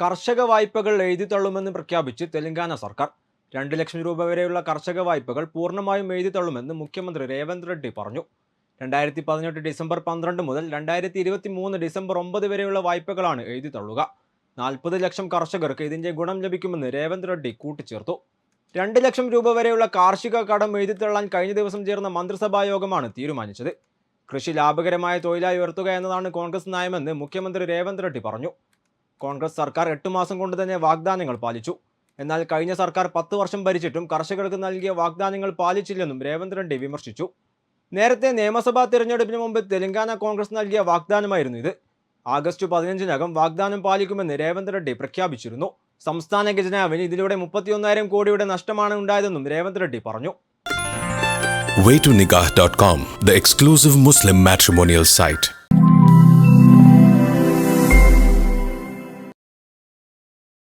കർഷക വായ്പകൾ എഴുതിത്തള്ളുമെന്ന് പ്രഖ്യാപിച്ച് തെലങ്കാന സർക്കാർ. രണ്ട് ലക്ഷം രൂപ വരെയുള്ള കർഷക വായ്പകൾ പൂർണമായും എഴുതിത്തള്ളുമെന്ന് മുഖ്യമന്ത്രി രേവന്ത് റെഡ്ഡി പറഞ്ഞു. രണ്ടായിരത്തി പതിനെട്ട് ഡിസംബർ പന്ത്രണ്ട് മുതൽ രണ്ടായിരത്തി ഇരുപത്തി മൂന്ന് ഡിസംബർ ഒമ്പത് വരെയുള്ള വായ്പകളാണ് എഴുതിത്തള്ളുക നാൽപ്പത് ലക്ഷം കർഷകർക്ക് ഇതിന്റെ ഗുണം ലഭിക്കുമെന്ന് രേവന്ത് റെഡ്ഡി കൂട്ടിച്ചേർത്തു. രണ്ട് ലക്ഷം രൂപ വരെയുള്ള കാർഷിക കടം എഴുതിത്തള്ളാൻ കഴിഞ്ഞ ദിവസം ചേർന്ന മന്ത്രിസഭാ യോഗമാണ് തീരുമാനിച്ചത്. കൃഷി ലാഭകരമായ തൊഴിലായി ഉയർത്തുക എന്നതാണ് കോൺഗ്രസ് നയമെന്ന് മുഖ്യമന്ത്രി രേവന്ത് റെഡ്ഡി പറഞ്ഞു. കോൺഗ്രസ് സർക്കാർ എട്ട് മാസം കൊണ്ട് തന്നെ വാഗ്ദാനങ്ങൾ പാലിച്ചു. എന്നാൽ കഴിഞ്ഞ സർക്കാർ പത്ത് വർഷം ഭരിച്ചിട്ടും കർഷകർക്ക് നൽകിയ വാഗ്ദാനങ്ങൾ പാലിച്ചില്ലെന്നും രേവന്ത് റെഡ്ഡി വിമർശിച്ചു. നേരത്തെ നിയമസഭാ തിരഞ്ഞെടുപ്പിന് മുമ്പ് തെലങ്കാന കോൺഗ്രസ് നൽകിയ വാഗ്ദാനമായിരുന്നു ഇത്. ആഗസ്റ്റ് പതിനഞ്ചിനകം വാഗ്ദാനം പാലിക്കുമെന്ന് രേവന്ത് റെഡ്ഡി പ്രഖ്യാപിച്ചിരുന്നു. സംസ്ഥാന ഖജനാവിന് ഇതിലൂടെ മുപ്പത്തിയൊന്നായിരം കോടിയുടെ നഷ്ടമാണ് ഉണ്ടായതെന്നും രേവന്ത് റെഡ്ഡി പറഞ്ഞു. Waytonikah.com, the exclusive Muslim matrimonial site.